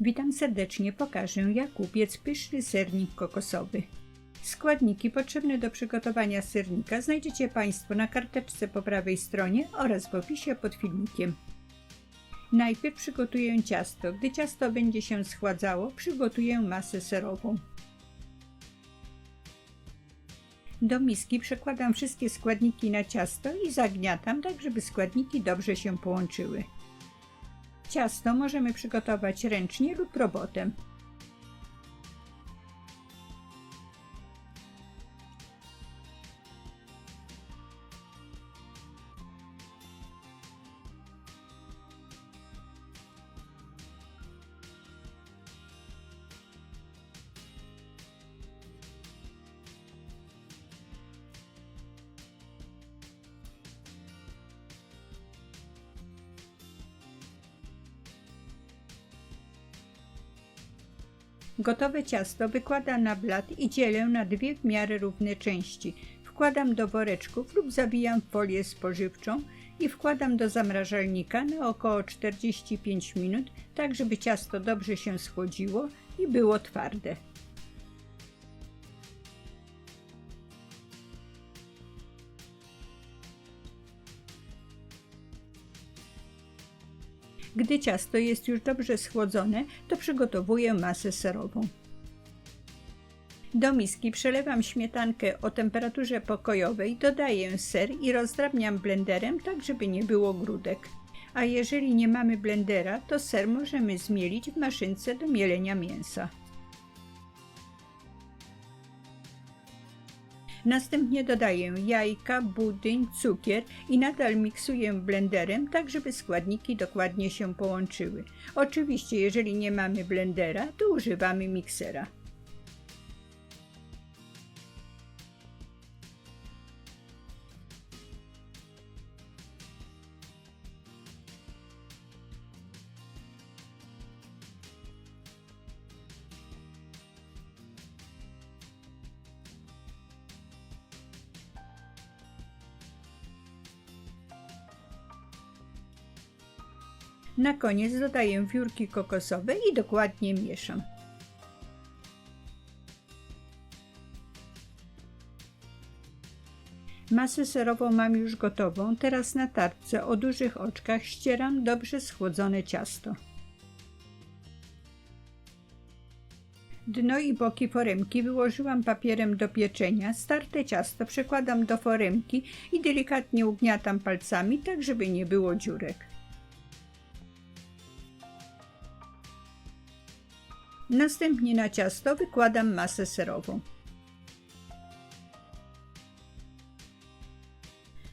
Witam serdecznie, pokażę jak upiec pyszny sernik kokosowy. Składniki potrzebne do przygotowania sernika znajdziecie Państwo na karteczce po prawej stronie oraz w opisie pod filmikiem. Najpierw przygotuję ciasto. Gdy ciasto będzie się schładzało, przygotuję masę serową. Do miski przekładam wszystkie składniki na ciasto i zagniatam tak, żeby składniki dobrze się połączyły. Ciasto możemy przygotować ręcznie lub robotem. Gotowe ciasto wykładam na blat i dzielę na dwie w miarę równe części. Wkładam do woreczków lub zawijam w folię spożywczą i wkładam do zamrażalnika na około 45 minut, tak żeby ciasto dobrze się schłodziło i było twarde. Gdy ciasto jest już dobrze schłodzone, to przygotowuję masę serową. Do miski przelewam śmietankę o temperaturze pokojowej, dodaję ser i rozdrabniam blenderem, tak żeby nie było grudek. A jeżeli nie mamy blendera, to ser możemy zmielić w maszynce do mielenia mięsa. Następnie dodaję jajka, budyń, cukier i nadal miksuję blenderem, tak żeby składniki dokładnie się połączyły. Oczywiście, jeżeli nie mamy blendera, to używamy miksera. Na koniec dodaję wiórki kokosowe i dokładnie mieszam. Masę serową mam już gotową, teraz na tarce o dużych oczkach ścieram dobrze schłodzone ciasto. Dno i boki foremki wyłożyłam papierem do pieczenia, starte ciasto przekładam do foremki i delikatnie ugniatam palcami, tak żeby nie było dziurek. Następnie na ciasto wykładam masę serową.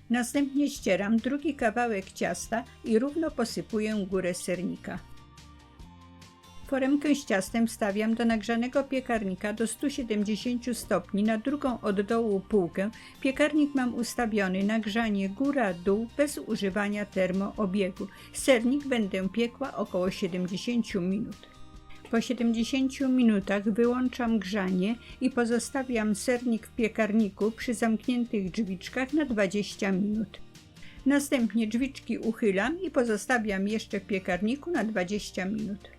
Następnie ścieram drugi kawałek ciasta i równo posypuję górę sernika. Foremkę z ciastem wstawiam do nagrzanego piekarnika do 170 stopni na drugą od dołu półkę. Piekarnik mam ustawiony na grzanie góra-dół bez używania termoobiegu. Sernik będę piekła około 70 minut. Po 70 minutach wyłączam grzanie i pozostawiam sernik w piekarniku przy zamkniętych drzwiczkach na 20 minut. Następnie drzwiczki uchylam i pozostawiam jeszcze w piekarniku na 20 minut.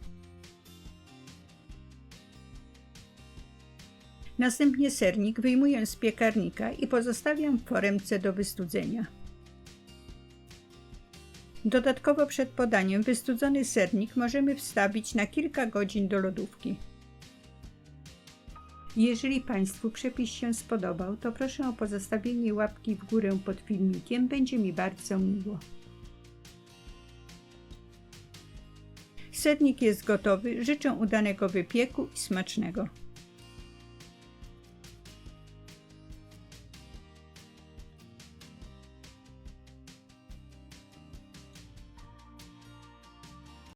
Następnie sernik wyjmuję z piekarnika i pozostawiam w foremce do wystudzenia. Dodatkowo przed podaniem wystudzony sernik możemy wstawić na kilka godzin do lodówki. Jeżeli Państwu przepis się spodobał, to proszę o pozostawienie łapki w górę pod filmikiem, będzie mi bardzo miło. Sernik jest gotowy, życzę udanego wypieku i smacznego.